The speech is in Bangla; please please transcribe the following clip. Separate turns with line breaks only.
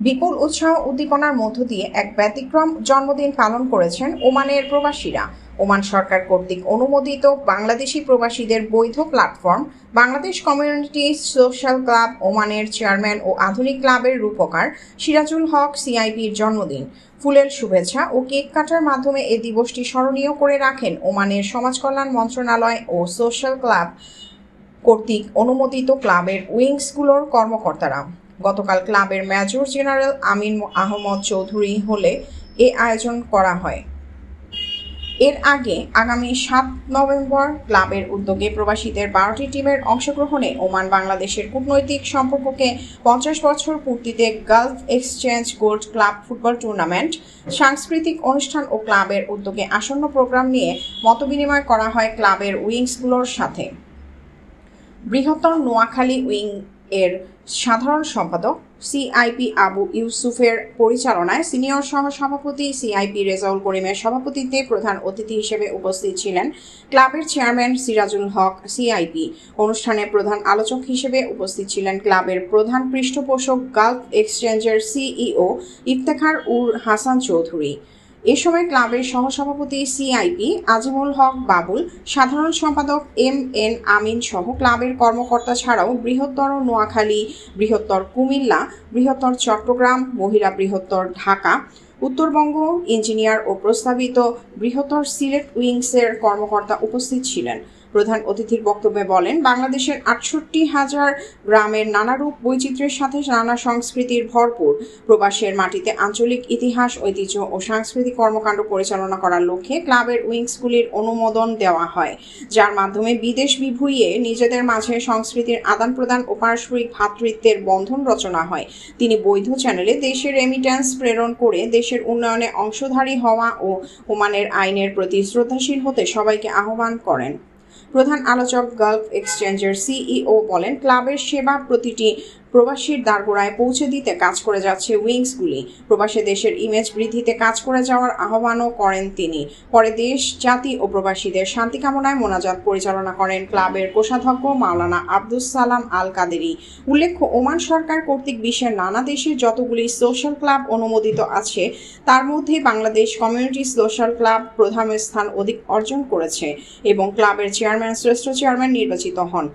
বিপুল উৎসাহ উদ্দীপনার মধ্য দিয়ে এক ব্যতিক্রম জন্মদিন পালন করেছেন ওমানের প্রবাসীরা। ওমান সরকার কর্তৃক অনুমোদিত বাংলাদেশি প্রবাসীদের বৈধ platform, Bangladesh community social club, ওমানের চেয়ারম্যান ও আধুনিক ক্লাবের রূপকার সিরাজুল হক সিআইপির জন্মদিন। ফুলের শুভেচ্ছা ও কেক কাটার মাধ্যমে এ দিবসটি স্মরণীয় করে রাখেন ওমানের সমাজকল্যাণ মন্ত্রণালয় ও সোশ্যাল ক্লাব কর্তৃক অনুমোদিত ক্লাবের উইংসগুলোর কর্মকর্তারা। গতকাল ক্লাবের মেজর জেনারেল আমিন আহমদ চৌধুরী হলে এ আয়োজন করা হয়। এর আগে আগামী সাত নভেম্বর ক্লাবের উদ্যোগে প্রবাসীদের বারোটি টিমের অংশগ্রহণে ওমান বাংলাদেশের কূটনৈতিক সম্পর্ককে পঞ্চাশ বছর পূর্তিতে Gulf Exchange gold club football tournament, সাংস্কৃতিক অনুষ্ঠান ও ক্লাবের উদ্যোগে আসন্ন প্রোগ্রাম নিয়ে মতবিনিময় করা হয় ক্লাবের উইংসগুলোর সাথে। বৃহত্তর নোয়াখালী উইং এর সাধারণ সম্পাদক সিআইপি আবু ইউসুফের পরিচালনায় সিনিয়র সহ সভাপতি সিআইপি রেজাউল করিমের সভাপতিত্বে প্রধান অতিথি হিসেবে উপস্থিত ছিলেন ক্লাবের চেয়ারম্যান সিরাজুল হক সিআইপি অনুষ্ঠানে প্রধান আলোচক হিসেবে উপস্থিত ছিলেন ক্লাবের প্রধান পৃষ্ঠপোষক গালফ এক্সচেঞ্জের সিইও ইফতেখার উর হাসান চৌধুরী। এ সময় ক্লাবের সহসভাপতি সিআইপি আজিমুল হক বাবুল, সাধারণ সম্পাদক এম এন আমিন সহ ক্লাবের কর্মকর্তা ছাড়াও বৃহত্তর নোয়াখালী, বৃহত্তর কুমিল্লা, বৃহত্তর চট্টগ্রাম, মহিলা বৃহত্তর ঢাকা উত্তরবঙ্গ ইঞ্জিনিয়ার ও প্রস্তাবিত বৃহত্তর সিলেট উইংসের কর্মকর্তা উপস্থিত ছিলেন। প্রধান অতিথির বক্তব্যে বলেন, বাংলাদেশের আটষট্টি হাজার গ্রামের নানারূপ বৈচিত্র্যের সাথে নানা সংস্কৃতির ভরপুর। প্রবাসের মাটিতে আঞ্চলিক ইতিহাস, ঐতিহ্য ও সাংস্কৃতিক কর্মকাণ্ড পরিচালনা করার লক্ষ্যে ক্লাবের উইংসগুলির অনুমোদন দেওয়া হয়, যার মাধ্যমে বিদেশ বিভুইয়ে নিজেদের মাঝে সংস্কৃতির আদান প্রদান ও পারস্পরিক ভ্রাতৃত্বের বন্ধন রচনা হয়। তিনি বৈধ চ্যানেলে দেশের রেমিট্যান্স প্রেরণ করে দেশের উন্নয়নে অংশধারী হওয়া ও ওমানের আইনের প্রতি শ্রদ্ধাশীল হতে সবাইকে আহ্বান করেন। প্রধান আলোচক গালফ এক্সচেঞ্জের সিইও বলেন, ক্লাবের সেবা প্রতিটি প্রবাসীর দ্বারগোড়ায় পৌঁছে দিতে কাজ করে যাচ্ছে উইংসগুলি প্রবাসী দেশের ইমেজ বৃদ্ধিতে কাজ করে যাওয়ার আহ্বানও করেন তিনি। পরে দেশ, জাতি ও প্রবাসীদের শান্তি কামনায় মোনাজাত পরিচালনা করেন ক্লাবের কোষাধ্যক্ষ মাওলানা আব্দুস সালাম আল কাদেরি উল্লেখ্য, ওমান সরকার কর্তৃক বিশ্বের নানা দেশের যতগুলি সোশ্যাল ক্লাব অনুমোদিত আছে, তার মধ্যে বাংলাদেশ কমিউনিটি সোশ্যাল ক্লাব প্রধান স্থান অধিক অর্জন করেছে এবং ক্লাবের চেয়ারম্যান শ্রেষ্ঠ চেয়ারম্যান নির্বাচিত হন।